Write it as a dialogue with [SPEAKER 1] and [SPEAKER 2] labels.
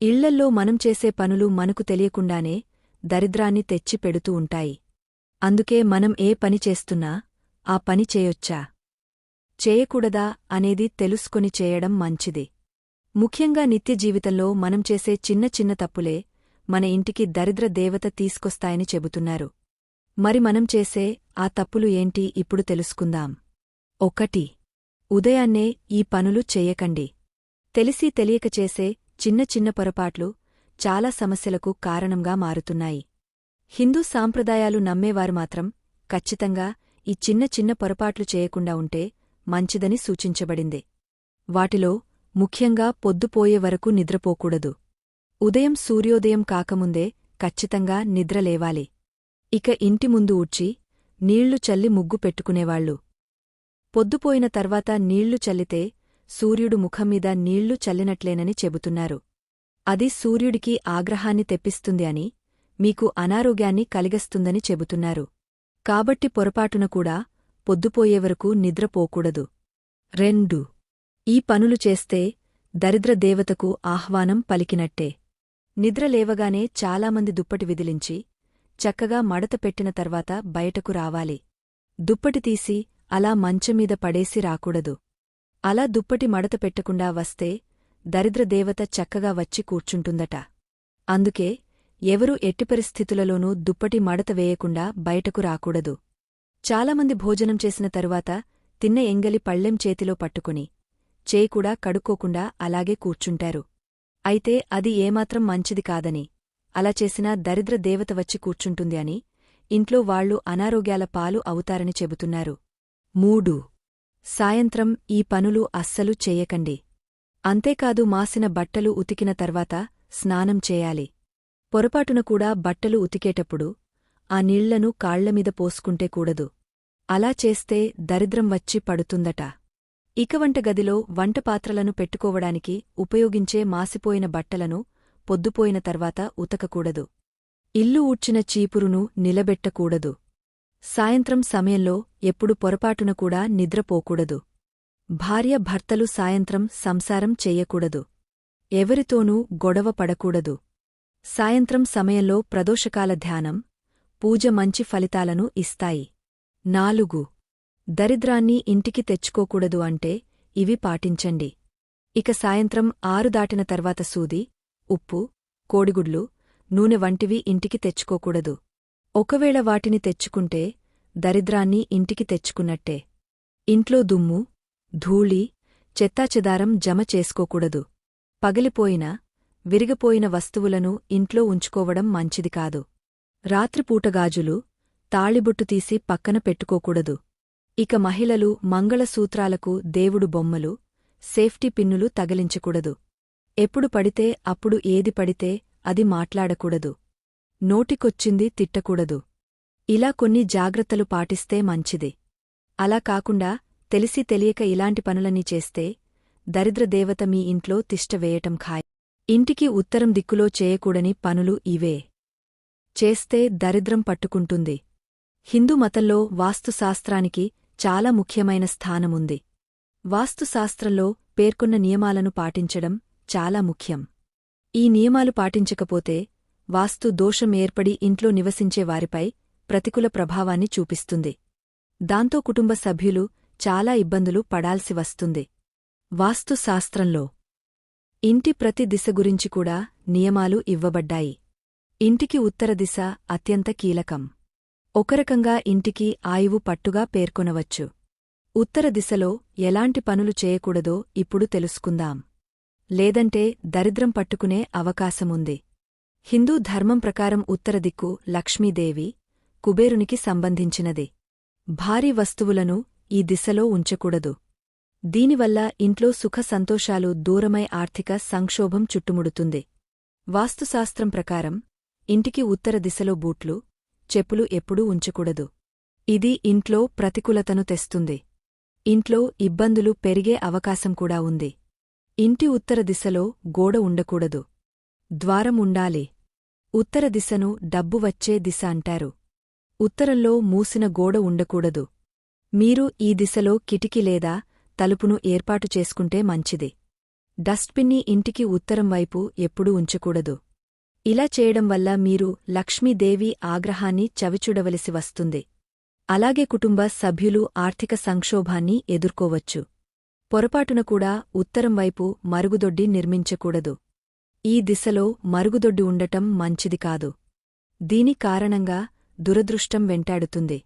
[SPEAKER 1] ఇళ్ళల్లో మనం చేసే పనులు మనకు తెలియకుండానే దరిద్రాన్ని తెచ్చి పెడుతూ ఉంటాయి. అందుకే మనం ఏ పని చేస్తున్నా ఆ పని చేయొచ్చా? చేయకూడదా అనేది తెలుసుకొని చేయడం మంచిది. ముఖ్యంగా నిత్య జీవితంలో మనం చేసే చిన్న చిన్న తప్పులే మన ఇంటికి దరిద్ర దేవత తీసుకొస్తాయని చెబుతున్నారు. మరి మనం చేసే ఆ తప్పులు ఏంటి ఇప్పుడు తెలుసుకుందాం. ఒకటి ఉదయాన్నే ఈ పనులు చెయ్యకండి తెలిసి తెలియక చేసే చిన్న చిన్న పొరపాట్లు చాలా సమస్యలకు కారణంగా మారుతున్నాయి. హిందూ సాంప్రదాయాలు నమ్మేవారు మాత్రం ఖచ్చితంగా ఈ చిన్న చిన్న పొరపాట్లు చేయకుండా ఉంటే మంచిదని సూచించబడింది. వాటిలో ముఖ్యంగా పొద్దుపోయే వరకు నిద్రపోకూడదు. ఉదయం సూర్యోదయం కాకముందే ఖచ్చితంగా నిద్రలేవాలి ఇక ఇంటి ముందు ఊడ్చి నీళ్ళు చల్లి ముగ్గు పెట్టుకునేవాళ్ళు పొద్దుపోయిన తర్వాత నీళ్ళు చల్లితే సూర్యుడు ముఖంమీద నీళ్ళు చల్లినట్లేనని చెబుతున్నారు. అది సూర్యుడికి ఆగ్రహాన్ని తెప్పిస్తుంది అని మీకు అనారోగ్యాన్ని కలిగస్తుందని చెబుతున్నారు. కాబట్టి పొరపాటున కూడా పొద్దుపోయేవరకు నిద్రపోకూడదు రెండు. ఈ పనులు చేస్తే దరిద్ర దేవతకు ఆహ్వానం పలికినట్టే. నిద్రలేవగానే చాలామంది దుప్పటి విదిలించి చక్కగా మడత పెట్టిన తర్వాత బయటకు రావాలి. దుప్పటి తీసి అలా మంచమీద పడేసి రాకూడదు. అలా దుప్పటి మడత పెట్టకుండా వస్తే దరిద్రదేవత చక్కగా వచ్చి కూర్చుంటుందట. అందుకే ఎవరూ ఎట్టి పరిస్థితులలోనూ దుప్పటి మడత వేయకుండా బయటకు రాకూడదు. చాలామంది భోజనం చేసిన తరువాత తిన్న ఎంగలి పళ్ళెం చేతిలో పట్టుకుని చేయికూడా కడుక్కోకుండా అలాగే కూర్చుంటారు. అయితే అది ఏమాత్రం మంచిది కాదని అలా చేసినా దరిద్ర దేవత వచ్చి కూర్చుంటుంది అని ఇంట్లో వాళ్ళు అనారోగ్యాల పాలు అవుతారని చెబుతున్నారు. మూడు సాయంత్రం ఈ పనులు అస్సలు చెయ్యకండి అంతేకాదు మాసిన బట్టలు ఉతికిన తర్వాత స్నానం చేయాలి. పొరపాటున కూడా బట్టలు ఉతికేటప్పుడు ఆ నీళ్ళను కాళ్ళమీద పోసుకుంటే కూడదు. అలా చేస్తే దరిద్రం వచ్చి పడుతుందట. ఇక వంటగదిలో వంటపాత్రలను పెట్టుకోవడానికి ఉపయోగించే మాసిపోయిన బట్టలను పొద్దుపోయిన తర్వాత ఉతకకూడదు. ఇల్లు ఊడ్చిన చీపురును నిలబెట్టకూడదు. సాయంత్రం సమయంలో ఎప్పుడు పొరపాటున కూడా నిద్రపోకూడదు. భార్య భర్తలు సాయంత్రం సంసారం చెయ్యకూడదు ఎవరితోనూ గొడవ పడకూడదు. సాయంత్రం సమయంలో ప్రదోషకాల ధ్యానం పూజ మంచి ఫలితాలను ఇస్తాయి. నాలుగు. దరిద్రాన్ని ఇంటికి తెచ్చుకోకూడదు అంటే ఇవి పాటించండి. ఇక సాయంత్రం ఆరు దాటిన తర్వాత సూది ఉప్పు కోడిగుడ్లు నూనె వంటివి ఇంటికి తెచ్చుకోకూడదు. ఒకవేళ వాటిని తెచ్చుకుంటే దరిద్రాన్ని ఇంటికి తెచ్చుకున్నట్టే. ఇంట్లో దుమ్ము ధూళి చెత్తాచెదారం జమ చేసుకోకూడదు. పగిలిపోయిన విరిగిపోయిన వస్తువులను ఇంట్లో ఉంచుకోవడం మంచిది కాదు. రాత్రిపూటగాజులు తాళిబొట్టు తీసి పక్కన పెట్టుకోకూడదు. ఇక మహిళలు మంగళసూత్రాలకు దేవుడు బొమ్మలు సేఫ్టీ పిన్నులు తగిలించకూడదు. ఎప్పుడు పడితే అప్పుడు ఏది పడితే అది మాట్లాడకూడదు. నోటికొచ్చింది తిట్టకూడదు. ఇలా కొన్ని జాగ్రత్తలు పాటిస్తే మంచిది. అలా కాకుండా తెలిసి తెలియక ఇలాంటి పనులన్నీ చేస్తే దరిద్రదేవత మీ ఇంట్లో తిష్టవేయటం ఖాయ్. ఇంటికి ఉత్తరం దిక్కులో చేయకూడని పనులు ఇవే. చేస్తే దరిద్రం పట్టుకుంటుంది. హిందూ మతంలో వాస్తుశాస్త్రానికి చాలా ముఖ్యమైన స్థానముంది. వాస్తుశాస్త్రంలో పేర్కొన్న నియమాలను పాటించడం చాలా ముఖ్యం. ఈ నియమాలు పాటించకపోతే వాస్తు దోషం ఏర్పడి ఇంట్లో నివసించే వారిపై ప్రతికూల ప్రభావాన్ని చూపిస్తుంది. దాంతో కుటుంబ సభ్యులు చాలా ఇబ్బందులు పడాల్సి వస్తుంది. వాస్తుశాస్త్రంలో ఇంటి ప్రతి దిశ గురించి కూడా నియమాలు ఇవ్వబడ్డాయి. ఇంటికి ఉత్తర దిశ అత్యంత కీలకం. ఒకరకంగా ఇంటికి ఆయువు పట్టుగా పేర్కొనవచ్చు. ఉత్తర దిశలో ఎలాంటి పనులు చేయకూడదో ఇప్పుడు తెలుసుకుందాం. లేదంటే దరిద్రం పట్టుకునే అవకాశముంది. హిందూ ధర్మం ప్రకారం ఉత్తర దిక్కు లక్ష్మీదేవి కుబేరునికి సంబంధించినది. భారీ వస్తువులను ఈ దిశలో ఉంచకూడదు. దీనివల్ల ఇంట్లో సుఖ సంతోషాలు దూరమై ఆర్థిక సంక్షోభం చుట్టుముడుతుంది. వాస్తుశాస్త్రం ప్రకారం ఇంటికి ఉత్తర దిశలో బూట్లు చెప్పులు ఎప్పుడూ ఉంచకూడదు. ఇది ఇంట్లో ప్రతికూలతను తెస్తుంది. ఇంట్లో ఇబ్బందులు పెరిగే అవకాశం కూడా ఉంది. ఇంటి ఉత్తర దిశలో గోడ ఉండకూడదు. ద్వారం ఉండాలి. ఉత్తర దిశను డబ్బు వచ్చే దిశ అంటారు. ఉత్తరంలో మూసిన గోడ ఉండకూడదు. మీరు ఈ దిశలో కిటికీ లేదా తలుపును ఏర్పాటు చేసుకుంటే మంచిది. డస్ట్బిన్ని ఇంటికి ఉత్తరం వైపు ఎప్పుడూ ఉంచకూడదు. ఇలా చేయడం వల్ల మీరు లక్ష్మీదేవి ఆగ్రహాన్ని చవిచూడవలసి వస్తుంది. అలాగే కుటుంబ సభ్యులు ఆర్థిక సంక్షోభాన్ని ఎదుర్కోవచ్చు. పొరపాటున కూడా ఉత్తరం వైపు మరుగుదొడ్డి నిర్మించకూడదు. ఈ దిశలో మరుగుదొడ్డి ఉండటం మంచిది కాదు. దీని కారణంగా దురదృష్టం వెంటాడుతుంది.